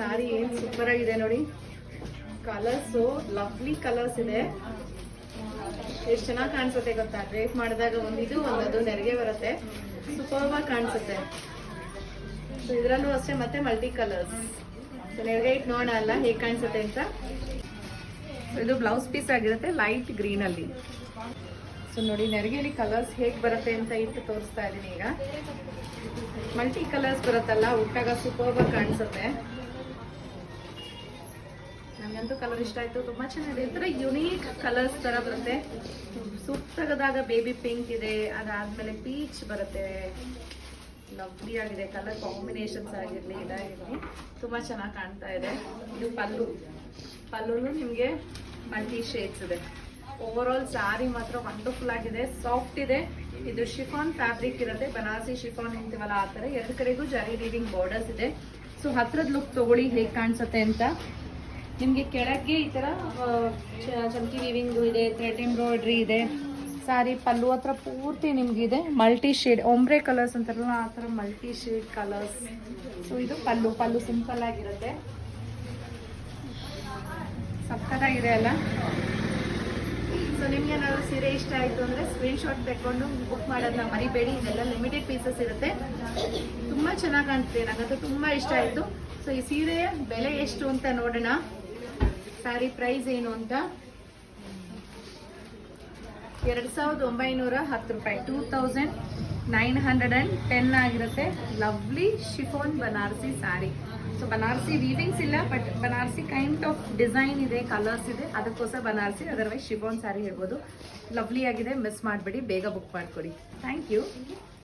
ಸ್ಯಾರಿ ಏನ್ ಸೂಪರ್ ಆಗಿದೆ ನೋಡಿ. ಕಲರ್ಸು ಲವ್ಲಿ ಕಲರ್ಸ್ ಇದೆ. ಎಷ್ಟು ಚೆನ್ನಾಗಿ ಕಾಣಿಸುತ್ತೆ ಗೊತ್ತಾ? ಡ್ರೇಪ್ ಮಾಡಿದಾಗ ಒಂದಿದು ಒಂದದು ನೆರಿಗೆ ಬರುತ್ತೆ. ಸೂಪರ್ ಕಾಣಿಸುತ್ತೆ. ಸೊ ಇದರಲ್ಲೂ ಅಷ್ಟೇ ಮತ್ತೆ ಮಲ್ಟಿ ಕಲರ್ಸ್ ಸೊ ನೆರಿಗೆ ಇಟ್ಟು ನೋಡೋಣ ಅಲ್ಲ, ಹೇಗೆ ಕಾಣಿಸುತ್ತೆ ಅಂತ. ಇದು ಬ್ಲೌಸ್ ಪೀಸ್ ಆಗಿರುತ್ತೆ ಲೈಟ್ ಗ್ರೀನ್ ಅಲ್ಲಿ. ಸೊ ನೋಡಿ, ನೆರಿಗೆಲಿ ಕಲರ್ಸ್ ಹೇಗೆ ಬರುತ್ತೆ ಅಂತ ಇಟ್ಟು ತೋರಿಸ್ತಾ ಇದ್ದೀನಿ ಈಗ. ಮಲ್ಟಿ ಕಲರ್ಸ್ ಬರುತ್ತಲ್ಲ ಉಟ್ಟಾಗ ಸೂಪರ್ ಆಗಿ ಕಾಣಿಸುತ್ತೆ. ನನಗಂತೂ ಕಲರ್ ಇಷ್ಟ ಆಯಿತು. ತುಂಬ ಚೆನ್ನಾಗಿದೆ. ಈ ಥರ ಯುನೀಕ್ ಕಲರ್ಸ್ ಥರ ಬರುತ್ತೆ. ಸುತ್ತಗದಾಗ ಬೇಬಿ ಪಿಂಕ್ ಇದೆ. ಅದಾದಮೇಲೆ ಪೀಚ್ ಬರುತ್ತೆ. ಲವ್ಲಿ ಆಗಿದೆ. ಕಲರ್ ಕಾಂಬಿನೇಷನ್ಸ್ ಆಗಿರಲಿ, ಇದಾಗಿರಲಿ. ತುಂಬ ಚೆನ್ನಾಗಿ ಕಾಣ್ತಾ ಇದೆ. ಇದು ಪಲ್ಲು. ಪಲ್ಲುನು ನಿಮಗೆ ಮಲ್ಟಿ ಶೇಡ್ಸ್ ಇದೆ. ಓವರ್ ಆಲ್ ಸಾರಿ ಮಾತ್ರ ವಂಡರ್ಫುಲ್ ಆಗಿದೆ. ಸಾಫ್ಟ್ ಇದೆ. ಇದು ಶಿಫಾನ್ ಫ್ಯಾಬ್ರಿಕ್ ಇರುತ್ತೆ. ಬನಾರಸಿ ಶಿಫಾನ್ ಅಂತೀವಲ್ಲ, ಆ ಥರ ಎರಡು ಕಡೆಗೂ ಜರಿ ರೀಡಿಂಗ್ ಬಾರ್ಡರ್ಸ್ ಇದೆ. ಸೊ ಹತ್ರದ ಲುಕ್ ತಗೊಳ್ಳಿ, ಹೇಗೆ ಕಾಣಿಸುತ್ತೆ ಅಂತ. ನಿಮಗೆ ಕೆಳಗೆ ಈ ಥರ ಚಮಕಿ ವೀವಿಂಗ್ ಇದೆ ಥ್ರೆಡ್ ಎಂಬ್ರಾಯ್ಡ್ರಿ ಇದೆ ಸಾರಿ ಪಲ್ಲು ಹತ್ರ ಪೂರ್ತಿ ನಿಮಗಿದೆ. ಮಲ್ಟಿ ಶೇಡ್ ಒಂಬ್ರೆ ಕಲರ್ಸ್ ಅಂತಾರಲ್ಲ, ಆ ಥರ ಮಲ್ಟಿ ಶೇಡ್ ಕಲರ್ಸ್ ಸೊ ಇದು ಪಲ್ಲು ಪಲ್ಲು ಸಿಂಪಲ್ ಆಗಿರುತ್ತೆ. ಸಕ್ಕತ್ತಾಗಿದೆ ಅಲ್ಲ? ಸೊ ನಿಮ್ಗೆ ಏನಾದ್ರು ಸೀರೆ ಇಷ್ಟ ಆಯಿತು ಅಂದರೆ ಸ್ಕ್ರೀನ್ಶಾಟ್ ತಗೊಂಡು ಬುಕ್ ಮಾಡೋದನ್ನ ಮರಿಬೇಡಿ. ಇದೆಲ್ಲ ಲಿಮಿಟೆಡ್ ಪೀಸಸ್ ಇರುತ್ತೆ. ತುಂಬ ಚೆನ್ನಾಗಿ ಕಾಣ್ತಿದೆ. ನನಗಂತೂ ತುಂಬ ಇಷ್ಟ ಆಯಿತು. ಸೊ ಈ ಸೀರೆಯ ಬೆಲೆ ಎಷ್ಟು ಅಂತ ನೋಡೋಣ. ಸ್ಯಾರಿ ಪ್ರೈಸ್ ಏನು ಅಂತ? ಎರಡು ಸಾವಿರದ ಒಂಬೈನೂರ ಹತ್ತು ರೂಪಾಯಿ. Two thousand nine hundred and ten ಆಗಿರುತ್ತೆ. Lovely chiffon Banarasi sari. So Banarasi weavings ಇಲ್ಲ but Banarasi kind of design ಇದೆ ಕಲರ್ಸ್ ಇದೆ. ಅದಕ್ಕೋಸ್ಕರ ಬನಾರಸಿ ಅದರ್ವೈಸ್ ಶಿಫೋನ್ ಸ್ಯಾರಿ ಹೇಳ್ಬೋದು. ಲವ್ಲಿ ಆಗಿದೆ ಮಿಸ್ ಮಾಡಬೇಡಿ, ಬೇಗ ಬುಕ್ ಮಾಡಿಕೊಡಿ. Thank you